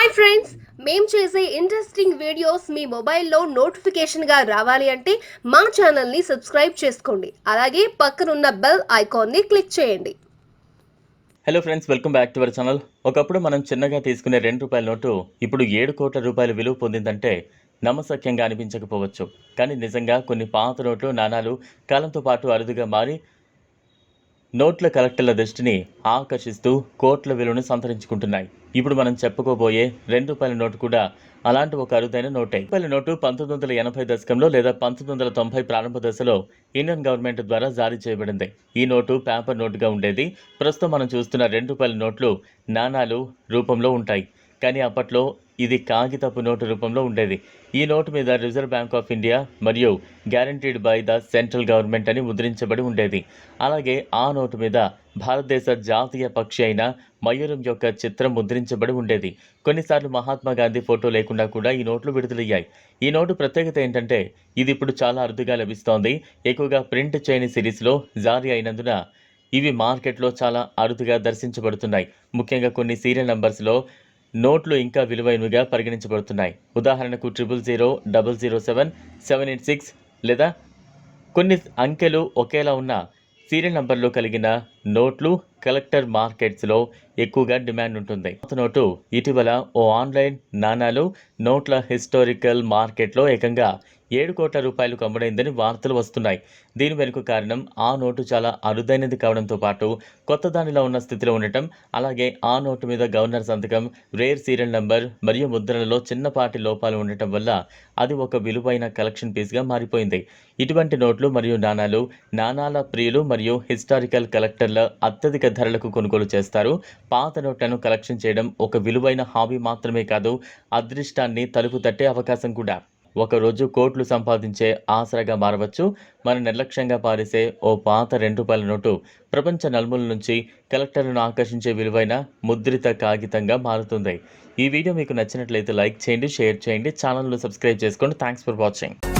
Hi friends మేము చేసే interesting videos మీ మొబైల్లో నోటిఫికేషన్గా రావాలి అంటే మా ఛానల్ని సబ్స్క్రైబ్ చేసుకోండి. అలాగే పక్కనున్న బెల్ ఐకాన్ని క్లిక్ చేయండి. Hello friends welcome back to our channel ఒకప్పుడు మనం చిన్నగా తీసుకునే రెండు రూపాయల నోటు ఇప్పుడు ఏడు కోట్ల రూపాయల విలువ పొందిందంటే నమ్మశక్యంగా అనిపించకపోవచ్చు. కానీ నిజంగా కొన్ని పాత నోట్లు నాణాలు కాలంతో పాటు అరుదుగా మారి నోట్ల కలెక్టర్ల దృష్టిని ఆకర్షిస్తూ కోట్ల విలువను సంతరించుకుంటున్నాయి. ఇప్పుడు మనం చెప్పుకోబోయే రెండు రూపాయల నోటు కూడా అలాంటి ఒక అరుదైన నోటే. రూపాయల నోటు పంతొమ్మిది వందల ఎనభై దశకంలో లేదా పంతొమ్మిది వందల తొంభై ప్రారంభ దశలో ఇండియన్ గవర్నమెంట్ ద్వారా జారీ చేయబడింది. ఈ నోటు పేపర్ నోటుగా ఉండేది. ప్రస్తుతం మనం చూస్తున్న రెండు రూపాయల నోట్లు నాణాలు రూపంలో ఉంటాయి. కానీ అప్పట్లో ఇది కాగితపు నోటు రూపంలో ఉండేది. ఈ నోటు మీద రిజర్వ్ బ్యాంక్ ఆఫ్ ఇండియా మరియు guaranteed by the central government అని ముద్రించబడి ఉండేది. అలాగే ఆ నోటు మీద భారతదేశ జాతీయ పక్షి అయిన మయూరం యొక్క చిత్రం ముద్రించబడి ఉండేది. కొన్నిసార్లు మహాత్మా గాంధీ ఫోటో లేకుండా కూడా ఈ నోట్లు విడుదలయ్యాయి. ఈ నోటు ప్రత్యేకత ఏంటంటే ఇది ఇప్పుడు చాలా అరుదుగా లభిస్తోంది. ఎక్కువగా ప్రింట్ చేయని సిరీస్లో జారీ అయినందున ఇవి మార్కెట్లో చాలా అరుదుగా దర్శించబడుతున్నాయి. ముఖ్యంగా కొన్ని సీరియల్ నంబర్స్లో నోట్లు ఇంకా విలువైనవిగా పరిగణించబడుతున్నాయి. ఉదాహరణకు triple zero double zero seven seven eight six లేదా కొన్ని అంకెలు ఒకేలా ఉన్న సీరియల్ నంబర్లు కలిగిన నోట్లు కలెక్టర్ మార్కెట్స్లో ఎక్కువగా డిమాండ్ ఉంటుంది. నోటు ఇటీవల ఓ ఆన్లైన్ నాణాలు నోట్ల హిస్టారికల్ మార్కెట్లో ఏకంగా ఏడు కోట్ల రూపాయలు కమ్ముడైందని వార్తలు వస్తున్నాయి. దీని వెనుక కారణం ఆ నోటు చాలా అరుదైనది కావడంతో పాటు కొత్త దానిలో ఉన్న స్థితిలో ఉండటం అలాగే ఆ నోటు మీద గవర్నర్ సంతకం రేర్ సీరియల్ నంబర్ మరియు ముద్రణలో చిన్నపాటి లోపాలు ఉండటం వల్ల అది ఒక విలువైన కలెక్షన్ పీస్గా మారిపోయింది. ఇటువంటి నోట్లు మరియు నాణాలు నాణాల ప్రియులు మరియు హిస్టారికల్ కలెక్టర్ కలెక్టర్ల అత్యధిక ధరలకు కొనుగోలు చేస్తారు. పాత నోట్లను కలెక్షన్ చేయడం ఒక విలువైన హాబీ మాత్రమే కాదు అదృష్టాన్ని తలుపు తట్టే అవకాశం కూడా. ఒకరోజు కోట్లు సంపాదించే ఆసరాగా మారవచ్చు. మన నిర్లక్ష్యంగా పారేసే ఓ పాత రెండు రూపాయల నోటు ప్రపంచ నలుమూల నుంచి కలెక్టర్లను ఆకర్షించే విలువైన ముద్రిత కాగితంగా మారుతుంది. ఈ వీడియో మీకు నచ్చినట్లయితే లైక్ చేయండి షేర్ చేయండి ఛానల్ను సబ్స్క్రైబ్ చేసుకోండి. Thanks for watching